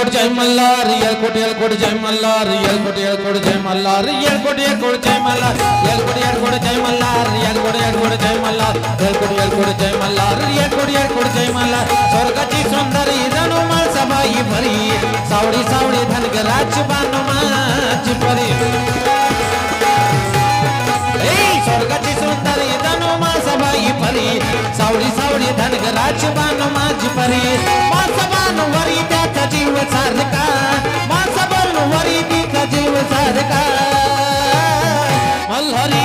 मल्हार येळकोट येळकोट जय मल्हार येळकोट येळकोट जय मल्हार येळकोट येळकोट जय मल्हार येळकोट येळकोट जय मल्हार येळकोट येळकोट जय मल्हार येळकोट येळकोट जय मल्हार येळकोट येळकोट जय मल्हार. स्वर्गाची सुंदरी जणू माळसाबाई भरी सावडी सावडी धनगराची बानू माझी परी ए, स्वर्गाची सुंदरी जणू माळसाबाई परी सावडी सावडी धनगराची बानू माझी परी जीव सारखा. माझा बानू वरी तिचा जीव सारखा. मल्हारी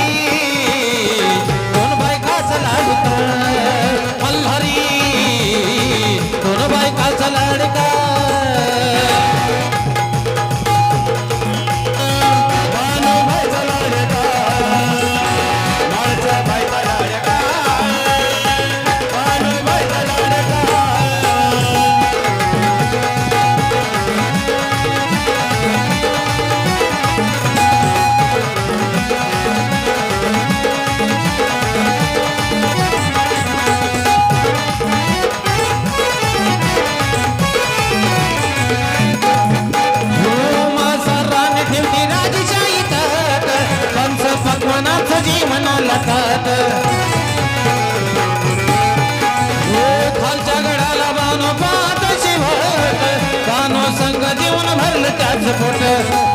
हो, खालच्या गडाला बानो पाहत शिवट बानो संग जीवन भरलं त्याच पोट.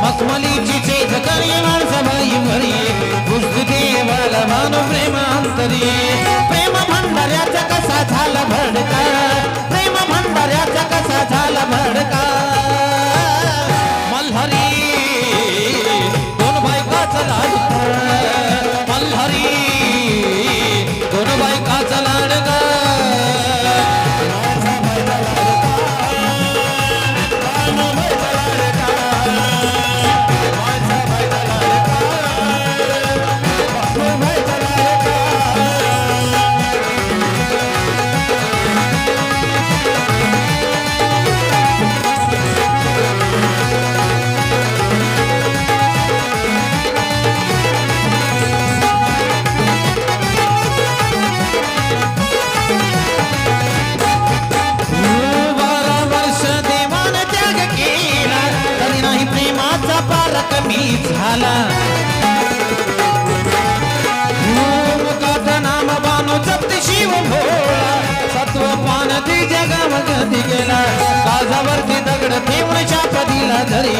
मखमलीची चेत करी पुस्तके बानो प्रेमांतरी. प्रेम भंडाऱ्याचा कसा झाला भडका? प्रेम भंडाऱ्याचा कसा झाला भडका? पान ती जगामध्ये गेला? काजावरती दगड ठेवून शाप दिला धरी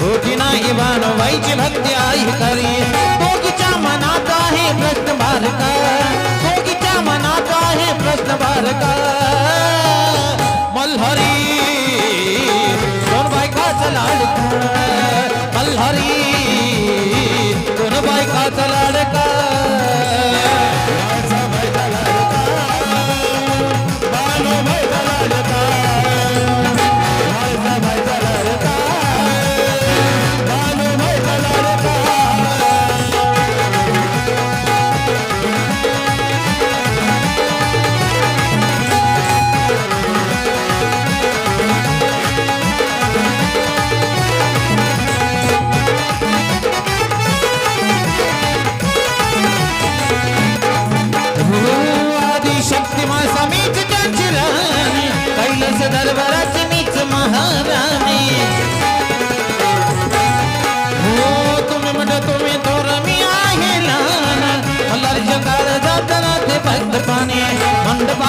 होती नाही बानो भक्ती आई करी दोघीच्या मनात आहे प्रश्न बालका. दोघीच्या मनात आहे प्रश्न बालका. मल्हरी दोन बायकाचा मल्हरी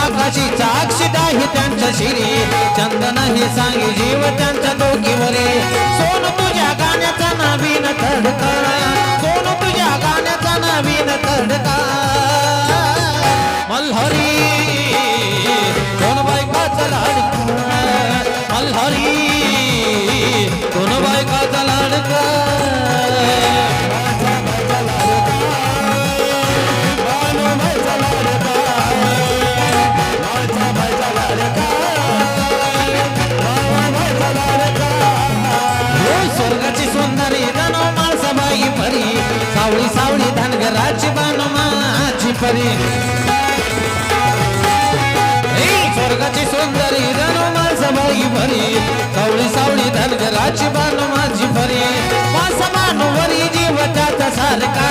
मंडपाकाशी चाक्षिता ही त्यांच्या शिरी. चंदन हे सांगी जीव त्यांच्या डोकीवरे. सोन तुझ्या गाण्याचा नवीन तडका कधी स्वर्गाची सुंदरी धनु माझा भाई भरी. सावळी सावळी धनगराची बानू माझी भरी. माझा बानू वरी जीवटाचा सारखा